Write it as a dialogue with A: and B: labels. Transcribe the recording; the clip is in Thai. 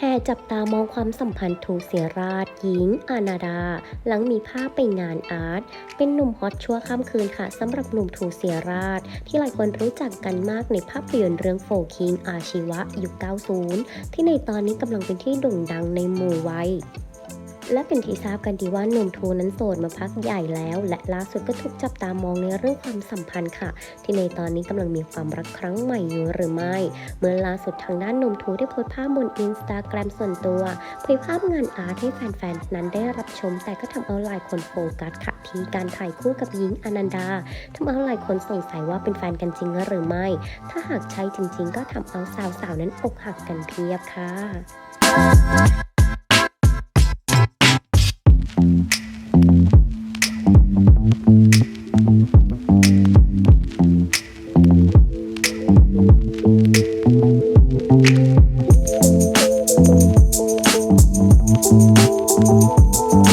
A: แห่จับตามองความสัมพันธ์ทูเสียราชหญิง อานาดา หลังมีภาพไปงานอาร์ต เป็นหนุ่มฮอตชั่วข้ามคืนค่ะสำหรับหนุ่มทูเสียราช ที่หลายคนรู้จักกันมากในภาพยนตร์เรื่องโฟคิงอาชีวะยุค 90 ที่ในตอนนี้กำลังเป็นที่โด่งดังในหมู่วัย และเป็นที่ทราบกันดีว่าหนุ่มทูนั้นโสดมาพักใหญ่แล้ว และล่าสุดก็ถูกจับตามองในเรื่องความสัมพันธ์ค่ะ ที่ในตอนนี้กำลังมีความรักครั้งใหม่อยู่หรือไม่ เมื่อล่าสุดทางด้านหนุ่มทูได้โพสต์ภาพบนอินสตาแกรมส่วนตัวเผยภาพงานอาร์ตให้แฟนๆนั้นได้รับชม แต่ก็ทำเอาหลายคนโฟกัสค่ะที่การถ่ายคู่กับหญิงอนันดาทำเอาหลายคนสงสัยว่าเป็นแฟนกันจริงหรือไม่ ถ้าหากใช่จริง ๆ ก็ทำเอาสาวๆนั้นอกหักกันเพียบค่ะ
B: うん。